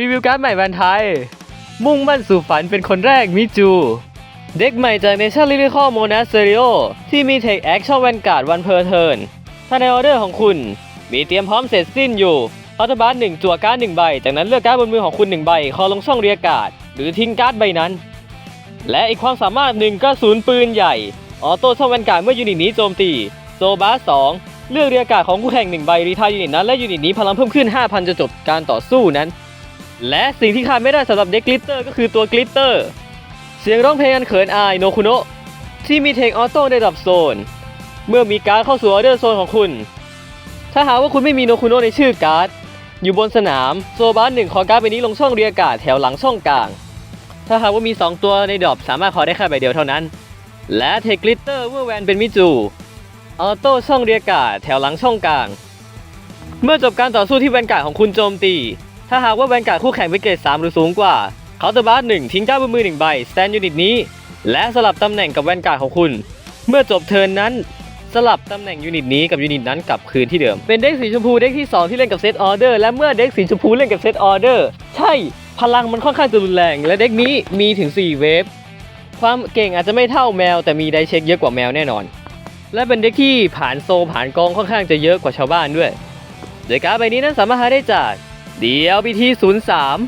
รีวิวการ์ดใหม่แวนไทย มุ่งมั่นสู่ฝันเป็นคนแรกมิจู เด็กใหม่จาก Nation Lyrical Monasterio ที่มีเทคแอคช่องแวนการ์ดวันเพอร์เทิร์นถ้าในออเดอร์ของคุณ มีเตรียมพร้อมเสร็จสิ้นอยู่คอร์ตบัสหนึ่งจั่วการ์ดหนึ่งใบ จากนั้นเลือกการ์ดบนมือของคุณหนึ่งใบ คอลงช่องเรียกการ์ดหรือทิ้งการ์ดใบนั้น และอีกความสามารถหนึ่งก็ศูนย์ปืนใหญ่ ออโต้ช่องแวนการ์ดเมื่อยูนิตนี้โจมตีโซบาสสองเลือกเรียกการ์ดของคู่แข่งหนึ่งใบรีทายยูนิตนั้นและยูนิตนี้พลังเพิ่มขึ้น 5,000 จะจบการต่อสู้นั้น และสิ่งที่ขาดไม่ได้สำหรับเด็กกลิตเตอร์ก็คือตัวกลิตเตอร์ เสียงร้องเพลงอันเขินอายโนคุโนะที่มีเทคออโต้ในระดับโซน เมื่อมีการ์ดเข้าสู่ออเดอร์โซนของคุณ ถ้าหากว่าคุณไม่มีโนคุโนะในชื่อการ์ด อยู่บนสนามโซบาสหนึ่งขอการ์ดใบนี้ลงช่องเรียการ์ดแถวหลังช่องกลาง ถ้าหากว่ามี 2 ตัวในดรอปสามารถขอได้แค่ใบเดียวเท่านั้น และเทคกลิตเตอร์เมื่อแวนเป็นมิจูออโต้ช่องเรียการ์ดแถวหลังช่องกลาง เมื่อจบการต่อสู้ที่แวนการ์ดของคุณโจมตี ถ้าหากว่าแวนการ์ดคู่แข่งเป็นเกรด3หรือสูงกว่าเคาน์เตอร์บาร์หนึ่งทิ้งเจ้าบนมือหนึ่งใบสแตนยูนิตนี้ และสลับตำแหน่งกับแวนการ์ดของคุณ เมื่อจบเทิร์นนั้นสลับตำแหน่งยูนิตนี้กับยูนิตนั้นกลับคืนที่เดิม เป็นเด็กสีชมพูเด็กที่ 2 ที่เล่นกับเซตออเดอร์และเมื่อเด็กสีชมพูเล่นกับเซตออเดอร์ใช่พลังมันค่อนข้างจะรุนแรง และเด็กนี้มีถึง 4 เวฟความเก่งอาจจะไม่เท่าแมว แต่มีไดเช็คเยอะกว่าแมวแน่นอน และเป็นเด็กที่ผ่านโซผ่านกองค่อนข้างจะเยอะกว่าชาวบ้านด้วย โดยการ์ดใบนี้นั้นสามารถหาได้จาก เดี๋ยวพิที่ศูนย์สาม